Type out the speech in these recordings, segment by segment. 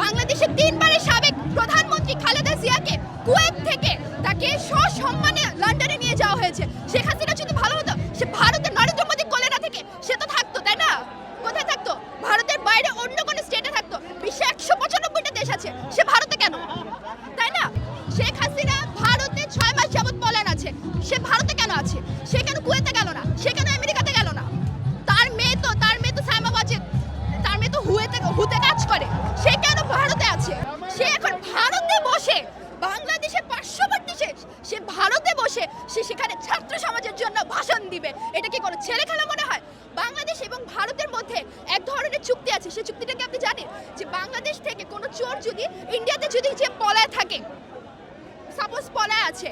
বাংলাদেশের তিনবারের সাবেক প্রধানমন্ত্রী খালেদা জিয়াকে কুয়েত থেকে তাকে সসম্মানে লন্ডনে নিয়ে যাওয়া হয়েছে। শেখ হাসিনা ভারতে বসে সে সেখানে ছাত্র সমাজের জন্য ভাষণ দিবে। এটা কি কোনো ছেলে খেলা মনে হয়? বাংলাদেশ এবং ভারতের মধ্যে এক ধরনের চুক্তি আছে। সেই চুক্তিটা কি আপনি জানেন? যে বাংলাদেশ থেকে কোনো চোর যদি ইন্ডিয়াতে যদি যে পলায় থাকে সাপোজ পলায় আছে,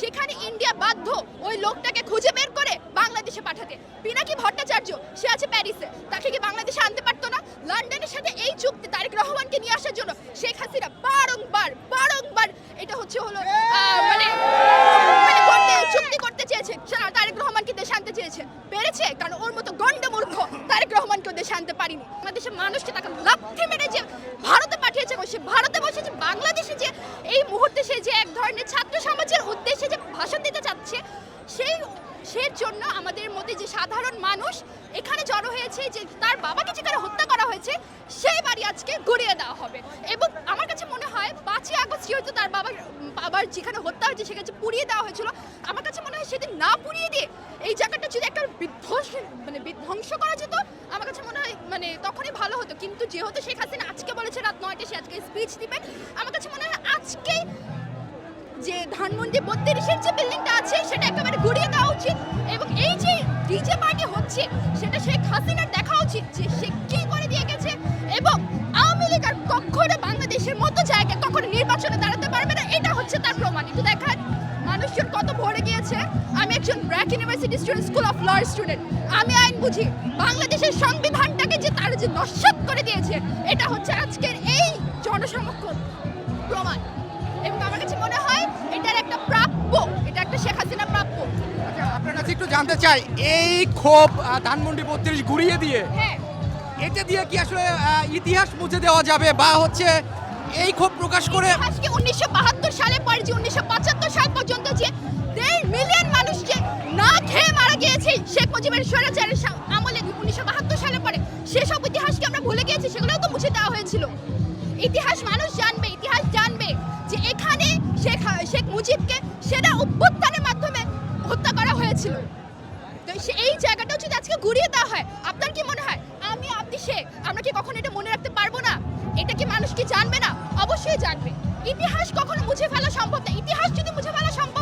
সেখানে ইন্ডিয়া বাধ্য ওই লোকটাকে খুঁজে বের করে বাংলাদেশে পাঠাতে। পিনাকি ভট্টাচার্য, সে আছে প্যারিসে। তাকে কি বাংলাদেশে আনতে পারতো না? লন্ডনের সাথে এই চুক্তি তারেক রহমানকে নিয়ে আসার জন্য শেখ হাসিনা বারংবার বারংবার এটা হচ্ছে হলো আহ, মানে মানে করতে চুক্তি করতে চেয়েছে সেটা তারেক রহমানকে দেশে আনতে চেয়েছে পেরেছে কারণ ওর মতো গন্ডমূর্খ রহমানকেও দেশে আনতে পারিনি। বাংলাদেশের মানুষকে তাকে লাথি মেরে যে ভারতে পাঠিয়েছে সে ভারতে বসে যে বাংলাদেশে যে এই মুহূর্তে সে যে এক ধরনের ছাত্র সমাজের উদ্দেশ্যে যে ভাষণ দিতে চাচ্ছে, সেই, সের জন্য আমাদের মধ্যে যে সাধারণ মানুষ এখানে জড়ো হয়েছে, যে তার বাবাকে যেখানে হত্যা করা হয়েছে, সেই বাড়ি আজকে গড়িয়ে দেওয়া হবে। এবং আমার কাছে মনে হয় পাঁচই আগস্ট যেহেতু তার বাবার বাবার যেখানে হত্যা হয়েছে, সেখানে পুড়িয়ে দেওয়া হয়েছিল, আমার কাছে মনে হয় সেদিন না পুড়িয়ে দিয়ে এই জায়গাটা যদি একটা বিধ্বংস মানে বিধ্বংস করা যেত আমার কাছে মনে হয় মানে তখনই ভালো হতো কিন্তু যেহেতু শেখ হাসিনা আজকে বলেছে রাত নয়টায় সে আজকে স্পিচ দিবে, আমার কাছে মনে হয় আজকেই যে ধানমন্ডি বত্রিশের যে বিল্ডিংটা আছে, সেটা একেবারে গুড়িয়ে দেওয়া উচিত। এবং এই যে ডিজে পার্টি হচ্ছে, সেটা শেখ হাসিনার দেখা উচিত যে সে কি করে দিয়ে গেছে। এবং আওয়ামী লীগ আর কখনো বাংলাদেশের মতো জায়গায় কখনো নির্বাচনে দাঁড়াতে পারবে না, এটা হচ্ছে তার প্রমাণিত দেখান, মানুষজন কত ভরে গিয়েছে। আমি একজন BRAC university student school of law student আমি আইন বুঝি, বাংলাদেশের সংবিধানটাকে যে নস্বাত করে দিয়েছে এটা হচ্ছে আজকের এই জনসমক্ষণ প্রমাণ। এবং আমার কাছে মনে হয় এটার একটা প্রাপ্য এটা একটা শেখ হাসিনা প্রাপ্য। আচ্ছা, আপনার কাছে একটু জানতে চাই এই ক্ষোভ ধানমন্ডি বত্রিশ ঘুরিয়ে দিয়ে হ্যাঁ। এটা দিয়ে কি আসলে ইতিহাস মুছে দেওয়া যাবে বা হচ্ছে এই ক্ষোভ প্রকাশ করে আজকে উনিশশো বাহাত্তর সালে পরে যে উনিশশো পঁচাত্তর সাল পর্যন্ত যে দেড় মিলিয়ন মানুষ যে না খেয়ে মারা গিয়েছে শেখ মুজিবের স্বৈরাচারের সেসব ইতিহাসকে আমরা ভুলে গিয়েছি? সেগুলোও তো মুছে দেওয়া হয়েছিল। ইতিহাস মানুষ জানবে, ইতিহাস জানবে যে এখানে শেখ শেখ মুজিবকে সেটা অভ্যুত্থানের মাধ্যমে হত্যা করা হয়েছিল। তো এই জায়গাটাও যদি আজকে ঘুরিয়ে দেওয়া হয়, আপনার কি মনে হয়? আমি, আপনি সে, আমরা কি কখনো এটা মনে রাখতে পারব না? এটা কি মানুষ কি জানবে না? অবশ্যই জানবে। ইতিহাস কখনো মুছে ফেলা সম্ভব না। ইতিহাস যদি মুছে ফেলা সম্ভব